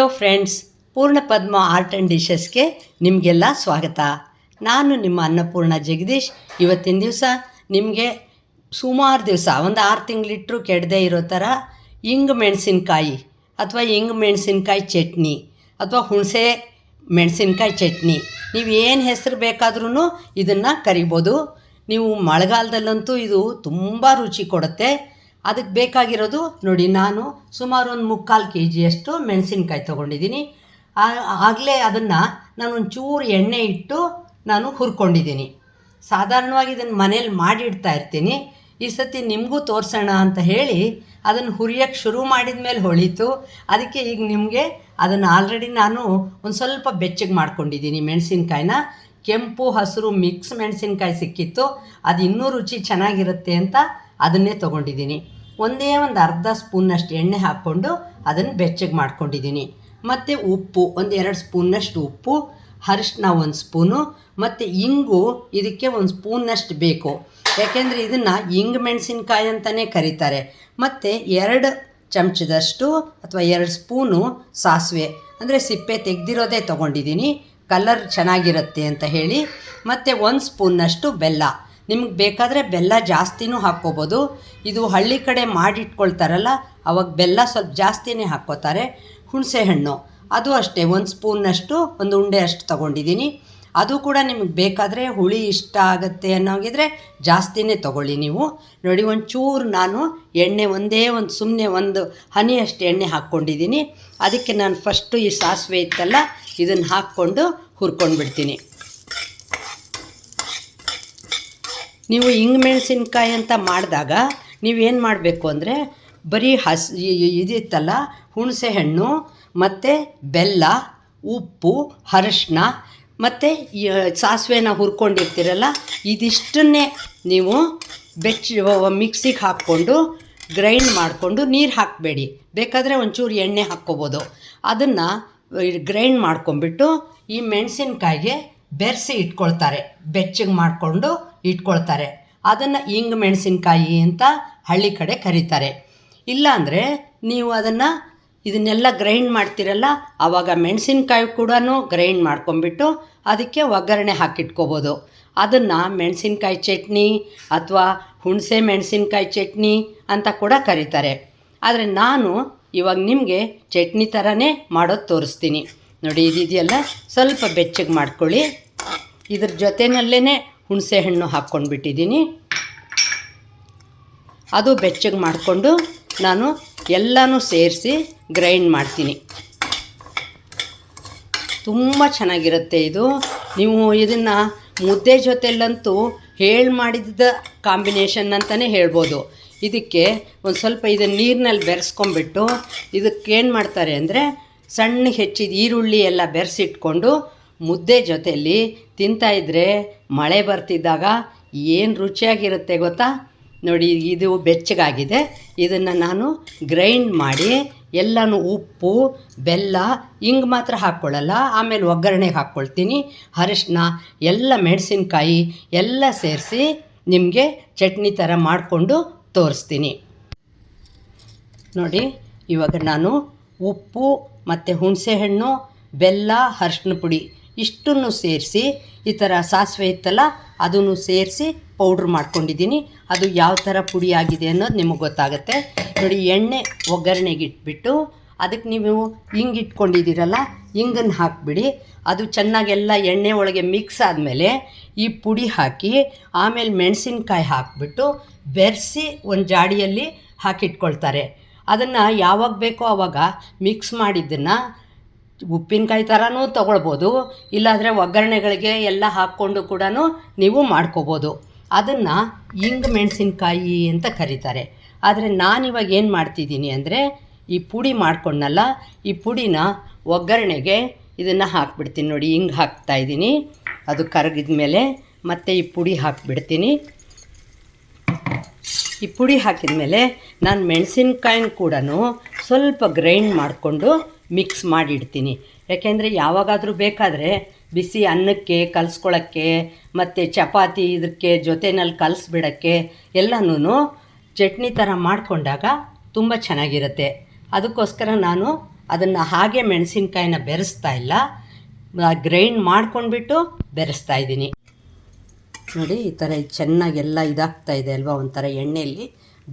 Hello friends ಪೂರ್ಣ ಪದ್ಮ art and ಡಿಶಸ್ಗೆ ನಿಮಗೆಲ್ಲ ಸ್ವಾಗತ. ನಾನು ನಿಮ್ಮ ಅನ್ನಪೂರ್ಣ ಜಗದೀಶ್. ಇವತ್ತಿನ ದಿವಸ ನಿಮಗೆ ಸುಮಾರು ದಿವಸ, ಒಂದು ಆರು ತಿಂಗಳಿಟ್ಟರು ಕೆಡದೆ ಇರೋ ಥರ ಇಂಗು ಮೆಣಸಿನ್ಕಾಯಿ ಅಥವಾ ಇಂಗು ಮೆಣಸಿನ್ಕಾಯಿ ಚಟ್ನಿ ಅಥವಾ ಹುಣಸೆ ಮೆಣಸಿನ್ಕಾಯಿ ಚಟ್ನಿ. ನೀವು ಏನು ಹೆಸರು ಬೇಕಾದ್ರೂ ಇದನ್ನು ಕರಿಬೋದು. ನೀವು ಮಳೆಗಾಲದಲ್ಲಂತೂ ಇದು ತುಂಬ ರುಚಿ ಕೊಡುತ್ತೆ. ಅದಕ್ಕೆ ಬೇಕಾಗಿರೋದು ನೋಡಿ, ನಾನು ಸುಮಾರು ಒಂದು ಮುಕ್ಕಾಲು ಕೆ ಜಿಯಷ್ಟು ಮೆಣಸಿನ್ಕಾಯಿ ತೊಗೊಂಡಿದ್ದೀನಿ. ಆಗಲೇ ಅದನ್ನು ನಾನು ಒಂಚೂರು ಎಣ್ಣೆ ಇಟ್ಟು ನಾನು ಹುರ್ಕೊಂಡಿದ್ದೀನಿ. ಸಾಧಾರಣವಾಗಿ ಇದನ್ನು ಮನೇಲಿ ಮಾಡಿಡ್ತಾ ಇರ್ತೀನಿ. ಈ ಸತಿ ನಿಮಗೂ ತೋರಿಸೋಣ ಅಂತ ಹೇಳಿ ಅದನ್ನು ಹುರಿಯೋಕ್ಕೆ ಶುರು ಮಾಡಿದ ಮೇಲೆ ಹೊಳೀತು. ಅದಕ್ಕೆ ಈಗ ನಿಮಗೆ ಅದನ್ನು ಆಲ್ರೆಡಿ ನಾನು ಒಂದು ಸ್ವಲ್ಪ ಬೆಚ್ಚಗೆ ಮಾಡ್ಕೊಂಡಿದ್ದೀನಿ ಮೆಣಸಿನ್ಕಾಯಿನ. ಕೆಂಪು, ಹಸಿರು ಮಿಕ್ಸ್ ಮೆಣಸಿನ್ಕಾಯಿ ಸಿಕ್ಕಿತ್ತು. ಅದು ಇನ್ನೂ ರುಚಿ ಚೆನ್ನಾಗಿರುತ್ತೆ ಅಂತ ಅದನ್ನೇ ತೊಗೊಂಡಿದ್ದೀನಿ. ಒಂದೇ ಒಂದು ಅರ್ಧ ಸ್ಪೂನ್ನಷ್ಟು ಎಣ್ಣೆ ಹಾಕ್ಕೊಂಡು ಅದನ್ನು ಬೆಚ್ಚಗೆ ಮಾಡ್ಕೊಂಡಿದ್ದೀನಿ. ಮತ್ತು ಉಪ್ಪು, ಒಂದು ಎರಡು ಸ್ಪೂನ್ನಷ್ಟು ಉಪ್ಪು ಅರಿಶಿನ ಒಂದು ಸ್ಪೂನು, ಮತ್ತು ಇಂಗು ಇದಕ್ಕೆ ಒಂದು ಸ್ಪೂನ್ನಷ್ಟು ಬೇಕು. ಯಾಕೆಂದರೆ ಇದನ್ನು ಇಂಗು ಮೆಣಸಿನ್ಕಾಯಿ ಅಂತಲೇ ಕರೀತಾರೆ. ಮತ್ತು ಎರಡು ಚಮಚದಷ್ಟು ಅಥವಾ ಎರಡು ಸ್ಪೂನು ಸಾಸಿವೆ, ಅಂದರೆ ಸಿಪ್ಪೆ ತೆಗೆದಿರೋದೇ ತೊಗೊಂಡಿದ್ದೀನಿ. ಕಲರ್ ಚೆನ್ನಾಗಿರುತ್ತೆ ಅಂತ ಹೇಳಿ. ಮತ್ತು ಒಂದು ಸ್ಪೂನ್ನಷ್ಟು ಬೆಲ್ಲ. ನಿಮ್ಗೆ ಬೇಕಾದರೆ ಬೆಲ್ಲ ಜಾಸ್ತಿನೂ ಹಾಕ್ಕೋಬೋದು. ಇದು ಹಳ್ಳಿ ಕಡೆ ಮಾಡಿಟ್ಕೊಳ್ತಾರಲ್ಲ, ಅವಾಗ ಬೆಲ್ಲ ಸ್ವಲ್ಪ ಜಾಸ್ತಿನೇ ಹಾಕ್ಕೋತಾರೆ. ಹುಣಸೆ ಹಣ್ಣು, ಅದು ಅಷ್ಟೇ, ಒಂದು ಸ್ಪೂನ್ನಷ್ಟು ಒಂದು ಉಂಡೆ ಅಷ್ಟು ತೊಗೊಂಡಿದ್ದೀನಿ ಅದು ಕೂಡ ನಿಮಗೆ ಬೇಕಾದರೆ ಹುಳಿ ಇಷ್ಟ ಆಗುತ್ತೆ ಅನ್ನೋಗಿದ್ರೆ ಜಾಸ್ತಿನೇ ತೊಗೊಳ್ಳಿ ನೀವು. ನೋಡಿ, ಒಂಚೂರು ನಾನು ಎಣ್ಣೆ ಒಂದೇ ಒಂದು ಸುಮ್ಮನೆ ಒಂದು ಹನಿ ಅಷ್ಟು ಎಣ್ಣೆ ಹಾಕ್ಕೊಂಡಿದ್ದೀನಿ ಅದಕ್ಕೆ ನಾನು ಫಸ್ಟು ಈ ಸಾಸಿವೆ ಇತ್ತಲ್ಲ, ಇದನ್ನು ಹಾಕ್ಕೊಂಡು ಹುರ್ಕೊಂಡ್ಬಿಡ್ತೀನಿ. ನೀವು ಹಿಂಗ್ ಮೆಣಸಿನ್ಕಾಯಿ ಅಂತ ಮಾಡಿದಾಗ ನೀವೇನು ಮಾಡಬೇಕು ಅಂದರೆ ಬರೀ ಹಸಿ ಇದಿತ್ತಲ್ಲ, ಹುಣಸೆ ಹಣ್ಣು, ಮತ್ತು ಬೆಲ್ಲ, ಉಪ್ಪು, ಅರಶಿನ, ಮತ್ತು ಸಾಸಿವೆನ ಹುರ್ಕೊಂಡಿರ್ತೀರಲ್ಲ, ಇದಿಷ್ಟನ್ನೇ ನೀವು ಬೆಚ್ಚ ಮಿಕ್ಸಿಗೆ ಹಾಕ್ಕೊಂಡು ಗ್ರೈಂಡ್ ಮಾಡಿಕೊಂಡು ನೀರು ಹಾಕಬೇಡಿ. ಬೇಕಾದರೆ ಒಂಚೂರು ಎಣ್ಣೆ ಹಾಕ್ಕೋಬೋದು. ಅದನ್ನು ಗ್ರೈಂಡ್ ಮಾಡ್ಕೊಂಬಿಟ್ಟು ಈ ಮೆಣಸಿನ್ಕಾಯಿಗೆ ಬೆರೆಸಿ ಇಟ್ಕೊಳ್ತಾರೆ. ಬೆಚ್ಚಗೆ ಮಾಡಿಕೊಂಡು ಇಟ್ಕೊಳ್ತಾರೆ. ಅದನ್ನು ಇಂಗ್ ಮೆಣಸಿನ್ಕಾಯಿ ಅಂತ ಹಳ್ಳಿ ಕಡೆ ಕರೀತಾರೆ. ಇಲ್ಲಾಂದರೆ ನೀವು ಅದನ್ನು ಇದನ್ನೆಲ್ಲ ಗ್ರೈಂಡ್ ಮಾಡ್ತೀರಲ್ಲ ಆವಾಗ ಮೆಣಸಿನ್ಕಾಯಿ ಕೂಡ ಗ್ರೈಂಡ್ ಮಾಡ್ಕೊಂಬಿಟ್ಟು ಅದಕ್ಕೆ ಒಗ್ಗರಣೆ ಹಾಕಿಟ್ಕೋಬೋದು. ಅದನ್ನು ಮೆಣಸಿನ್ಕಾಯಿ ಚಟ್ನಿ ಅಥವಾ ಹುಣಸೆ ಮೆಣಸಿನ್ಕಾಯಿ ಚಟ್ನಿ ಅಂತ ಕೂಡ ಕರೀತಾರೆ. ಆದರೆ ನಾನು ಇವಾಗ ನಿಮಗೆ ಚಟ್ನಿ ಥರನೇ ಮಾಡೋದು ತೋರಿಸ್ತೀನಿ. ನೋಡಿ, ಇದಿದೆಯಲ್ಲ ಸ್ವಲ್ಪ ಬೆಚ್ಚಗೆ ಮಾಡ್ಕೊಳ್ಳಿ. ಇದ್ರ ಜೊತೆಯಲ್ಲೇ ಹುಣಸೆ ಹಣ್ಣು ಹಾಕ್ಕೊಂಡ್ಬಿಟ್ಟಿದ್ದೀನಿ. ಅದು ಬೆಚ್ಚಗೆ ಮಾಡಿಕೊಂಡು ನಾನು ಎಲ್ಲನೂ ಸೇರಿಸಿ ಗ್ರೈಂಡ್ ಮಾಡ್ತೀನಿ. ತುಂಬ ಚೆನ್ನಾಗಿರುತ್ತೆ ಇದು. ನೀವು ಇದನ್ನು ಮುದ್ದೆ ಜೊತೆಯಲ್ಲಂತೂ ಹೇಳಿ ಮಾಡಿದ ಕಾಂಬಿನೇಷನ್ ಅಂತಲೇ ಹೇಳ್ಬೋದು. ಇದಕ್ಕೆ ಒಂದು ಸ್ವಲ್ಪ ಇದನ್ನು ನೀರಿನಲ್ಲಿ ಬೆರೆಸ್ಕೊಂಬಿಟ್ಟು ಇದಕ್ಕೇನು ಮಾಡ್ತಾರೆ ಅಂದರೆ ಸಣ್ಣ ಹೆಚ್ಚಿದ ಈರುಳ್ಳಿ ಎಲ್ಲ ಬೆರೆಸಿಟ್ಕೊಂಡು ಮುದ್ದೆ ಜೊತೆಯಲ್ಲಿ ತಿಂತಾಯಿದ್ರೆ ಮಳೆ ಬರ್ತಿದ್ದಾಗ ಏನು ರುಚಿಯಾಗಿರುತ್ತೆ ಗೊತ್ತಾ? ನೋಡಿ, ಇದು ಬೆಚ್ಚಗಾಗಿದೆ. ಇದನ್ನು ನಾನು ಗ್ರೈಂಡ್ ಮಾಡಿ ಎಲ್ಲನೂ ಉಪ್ಪು, ಬೆಲ್ಲ ಹಿಂಗೆ ಮಾತ್ರ ಹಾಕ್ಕೊಳ್ಳಲ್ಲ, ಆಮೇಲೆ ಒಗ್ಗರಣೆಗೆ ಹಾಕ್ಕೊಳ್ತೀನಿ. ಅರಿಶಿನ ಎಲ್ಲ ಮೆಣಸಿನ್ಕಾಯಿ ಎಲ್ಲ ಸೇರಿಸಿ ನಿಮಗೆ ಚಟ್ನಿ ಥರ ಮಾಡಿಕೊಂಡು ತೋರಿಸ್ತೀನಿ. ನೋಡಿ, ಇವಾಗ ನಾನು ಉಪ್ಪು ಮತ್ತು ಹುಣಸೆಹಣ್ಣು, ಬೆಲ್ಲ ಅರಿಶಿನ ಪುಡಿ ಇಷ್ಟನ್ನು ಸೇರಿಸಿ, ಈ ಥರ ಸಾಸಿವೆ ಇತ್ತಲ್ಲ, ಅದನ್ನು ಸೇರಿಸಿ ಪೌಡ್ರ್ ಮಾಡ್ಕೊಂಡಿದ್ದೀನಿ. ಅದು ಯಾವ ಥರ ಪುಡಿ ಆಗಿದೆ ಅನ್ನೋದು ನಿಮಗೆ ಗೊತ್ತಾಗುತ್ತೆ. ನೋಡಿ, ಎಣ್ಣೆ ಒಗ್ಗರಣೆಗೆ ಇಟ್ಬಿಟ್ಟು, ಅದಕ್ಕೆ ನೀವು ಹಿಂಗೆ ಇಟ್ಕೊಂಡಿದ್ದೀರಲ್ಲ, ಹಿಂಗನ್ನು ಹಾಕಿಬಿಡಿ. ಅದು ಚೆನ್ನಾಗೆಲ್ಲ ಎಣ್ಣೆ ಒಳಗೆ ಮಿಕ್ಸ್ ಆದಮೇಲೆ ಈ ಪುಡಿ ಹಾಕಿ, ಆಮೇಲೆ ಮೆಣಸಿನ್ಕಾಯಿ ಹಾಕಿಬಿಟ್ಟು ಬೆರೆಸಿ ಒಂದು ಜಾಡಿಯಲ್ಲಿ ಹಾಕಿಟ್ಕೊಳ್ತಾರೆ. ಅದನ್ನು ಯಾವಾಗ ಬೇಕೋ ಆವಾಗ ಮಿಕ್ಸ್ ಮಾಡಿದ್ದನ್ನು ಉಪ್ಪಿನಕಾಯಿ ಥರನೂ ತೊಗೊಳ್ಬೋದು. ಇಲ್ಲಾಂದರೆ ಒಗ್ಗರಣೆಗಳಿಗೆ ಎಲ್ಲ ಹಾಕ್ಕೊಂಡು ಕೂಡ ನೀವು ಮಾಡ್ಕೋಬೋದು. ಅದನ್ನು ಇಂಗು ಮೆಣಸಿನ್ಕಾಯಿ ಅಂತ ಕರೀತಾರೆ. ಆದರೆ ನಾನಿವಾಗ ಏನು ಮಾಡ್ತಿದ್ದೀನಿ ಅಂದರೆ ಈ ಪುಡಿ ಮಾಡ್ಕೊಂಡಲ್ಲ ಈ ಪುಡಿನ ಒಗ್ಗರಣೆಗೆ ಇದನ್ನು ಹಾಕ್ಬಿಡ್ತೀನಿ ನೋಡಿ ಹಿಂಗೆ ಹಾಕ್ತಾಯಿದ್ದೀನಿ ಅದು ಕರಗಿದ ಮೇಲೆ ಮತ್ತೆ ಈ ಪುಡಿ ಹಾಕ್ಬಿಡ್ತೀನಿ. ಈ ಪುಡಿ ಹಾಕಿದ ಮೇಲೆ ನಾನು ಮೆಣಸಿನ್ಕಾಯಿನ ಕೂಡ ಸ್ವಲ್ಪ ಗ್ರೈಂಡ್ ಮಾಡಿಕೊಂಡು ಮಿಕ್ಸ್ ಮಾಡಿಡ್ತೀನಿ. ಯಾಕೆಂದರೆ ಯಾವಾಗಾದರೂ ಬೇಕಾದರೆ ಬಿಸಿ ಅನ್ನಕ್ಕೆ ಕಲಿಸ್ಕೊಳ್ಳೋಕ್ಕೆ ಮತ್ತು ಚಪಾತಿ ಇದಕ್ಕೆ ಜೊತೆಯಲ್ಲಿ ಕಲಿಸ್ಬಿಡೋಕ್ಕೆ ಎಲ್ಲನೂ ಚಟ್ನಿ ಥರ ಮಾಡಿಕೊಂಡಾಗ ತುಂಬ ಚೆನ್ನಾಗಿರುತ್ತೆ. ಅದಕ್ಕೋಸ್ಕರ ನಾನು ಅದನ್ನು ಹಾಗೆ ಮೆಣಸಿನ್ಕಾಯಿನ ಬೆರೆಸ್ತಾ ಇಲ್ಲ. ಗ್ರೈಂಡ್ ಮಾಡ್ಕೊಂಡ್ಬಿಟ್ಟು ಬೆರೆಸ್ತಾ ಇದ್ದೀನಿ. ನೋಡಿ, ಈ ಥರ ಚೆನ್ನಾಗೆಲ್ಲ ಇದಾಗ್ತಾ ಇದೆ ಅಲ್ವಾ ಒಂಥರ ಎಣ್ಣೆಯಲ್ಲಿ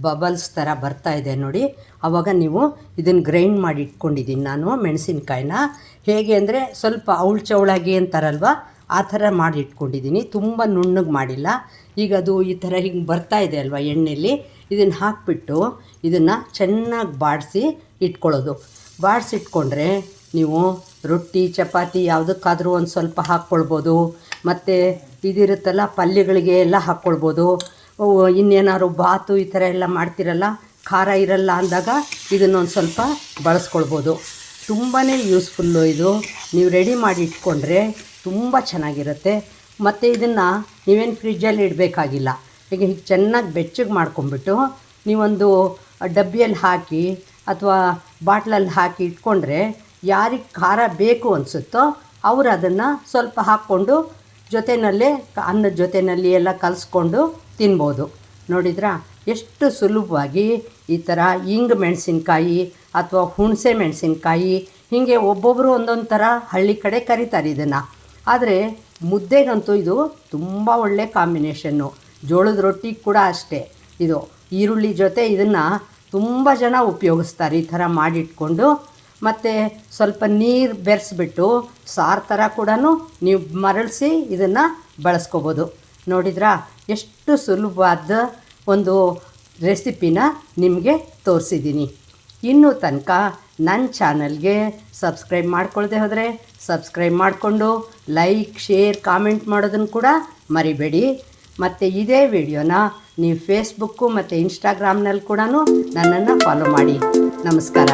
ಬಬಲ್ಸ್ ಥರ ಬರ್ತಾ ಇದೆ ನೋಡಿ. ಆವಾಗ ನೀವು ಇದನ್ನು ಗ್ರೈಂಡ್ ಮಾಡಿ ಇಟ್ಕೊಂಡಿದ್ದೀನಿ ನಾನು ಮೆಣಸಿನ್ಕಾಯಿನ. ಹೇಗೆ ಅಂದರೆ ಸ್ವಲ್ಪ ಅವಳು ಚೌಳಾಗಿ ಅಂತಾರಲ್ವ? ಆ ಥರ ಮಾಡಿ ಇಟ್ಕೊಂಡಿದ್ದೀನಿ ತುಂಬ ನುಣ್ಣಗೆ ಮಾಡಿಲ್ಲ. ಈಗ ಅದು ಈ ಥರ ಹಿಂಗೆ ಬರ್ತಾ ಇದೆ ಅಲ್ವಾ ಎಣ್ಣೆಯಲ್ಲಿ ಇದನ್ನು ಹಾಕಿಬಿಟ್ಟು ಇದನ್ನು ಚೆನ್ನಾಗಿ ಬಾಡಿಸಿ ಇಟ್ಕೊಳ್ಳೋದು. ಬಾಡಿಸಿ ಇಟ್ಕೊಂಡ್ರೆ ನೀವು ರೊಟ್ಟಿ, ಚಪಾತಿ ಯಾವುದಕ್ಕಾದರೂ ಒಂದು ಸ್ವಲ್ಪ ಹಾಕ್ಕೊಳ್ಬೋದು. ಮತ್ತು ಇದಿರುತ್ತಲ್ಲ ಪಲ್ಯಗಳಿಗೆ ಎಲ್ಲ ಹಾಕ್ಕೊಳ್ಬೋದು. ಇನ್ನೇನಾದ್ರು ಬಾತು ಈ ಥರ ಎಲ್ಲ ಮಾಡ್ತಿರಲ್ಲ? ಖಾರ ಇರಲ್ಲ ಅಂದಾಗ ಇದನ್ನೊಂದು ಸ್ವಲ್ಪ ಬಳಸ್ಕೊಳ್ಬೋದು. ತುಂಬಾ ಯೂಸ್ಫುಲ್ಲು ಇದು. ನೀವು ರೆಡಿ ಮಾಡಿ ಇಟ್ಕೊಂಡ್ರೆ ತುಂಬ ಚೆನ್ನಾಗಿರುತ್ತೆ. ಮತ್ತು ಇದನ್ನು ನೀವೇನು ಫ್ರಿಜ್ಜಲ್ಲಿ ಇಡಬೇಕಾಗಿಲ್ಲ. ಈಗ ಹೀಗೆ ಚೆನ್ನಾಗಿ ಬೆಚ್ಚಗೆ ಮಾಡ್ಕೊಂಬಿಟ್ಟು ನೀವೊಂದು ಡಬ್ಬಿಯಲ್ಲಿ ಹಾಕಿ ಅಥವಾ ಬಾಟ್ಲಲ್ಲಿ ಹಾಕಿ ಇಟ್ಕೊಂಡ್ರೆ ಯಾರಿಗೆ ಖಾರ ಬೇಕು ಅನಿಸುತ್ತೋ ಅವರು ಅದನ್ನು ಸ್ವಲ್ಪ ಹಾಕ್ಕೊಂಡು ಜೊತೆಯಲ್ಲೇ ಅನ್ನದ ಜೊತೆಯಲ್ಲಿ ಎಲ್ಲ ಕಲಿಸ್ಕೊಂಡು ತಿನ್ಬೋದು. ನೋಡಿದ್ರಾ? ಎಷ್ಟು ಸುಲಭವಾಗಿ ಈ ಥರ ಹಿಂಗ್ ಮೆಣಸಿನ್ಕಾಯಿ ಅಥವಾ ಹುಣಸೆ ಮೆಣಸಿನ್ಕಾಯಿ ಹೀಗೆ ಒಬ್ಬೊಬ್ಬರು ಒಂದೊಂದು ಥರ ಹಳ್ಳಿ ಕಡೆ ಕರೀತಾರೆ ಇದನ್ನು. ಆದರೆ ಮುದ್ದೆಗಂತೂ ಇದು ತುಂಬ ಒಳ್ಳೆ ಕಾಂಬಿನೇಷನ್ನು. ಜೋಳದ ರೊಟ್ಟಿ ಕೂಡ ಅಷ್ಟೇ. ಇದು ಈರುಳ್ಳಿ ಜೊತೆ ಇದನ್ನು ತುಂಬ ಜನ ಉಪಯೋಗಿಸ್ತಾರೆ ಈ ಥರ ಮಾಡಿಟ್ಕೊಂಡು. ಮತ್ತು ಸ್ವಲ್ಪ ನೀರು ಬೆರೆಸ್ಬಿಟ್ಟು ಸಾರು ಥರ ಕೂಡ ನೀವು ಮರಳಿಸಿ ಇದನ್ನು ಬಳಸ್ಕೋಬೋದು. ನೋಡಿದ್ರಾ? ಎಷ್ಟು ಸುಲಭವಾದ ಒಂದು ರೆಸಿಪಿನ ನಿಮಗೆ ತೋರಿಸಿದ್ದೀನಿ. ಇನ್ನೂ ತನಕ ನನ್ನ ಚಾನಲ್ಗೆ ಸಬ್ಸ್ಕ್ರೈಬ್ ಮಾಡ್ಕೊಳ್ಳದೆ ಹೋದರೆ ಸಬ್ಸ್ಕ್ರೈಬ್ ಮಾಡಿಕೊಂಡು ಲೈಕ್, ಶೇರ್, ಕಾಮೆಂಟ್ ಮಾಡೋದನ್ನು ಕೂಡ ಮರಿಬೇಡಿ. ಮತ್ತು ಇದೇ ವಿಡಿಯೋನ ನೀವು ಫೇಸ್ಬುಕ್ಕು ಮತ್ತು ಇನ್ಸ್ಟಾಗ್ರಾಮ್ನಲ್ಲಿ ಕೂಡ ನನ್ನನ್ನು ಫಾಲೋ ಮಾಡಿ. ನಮಸ್ಕಾರ.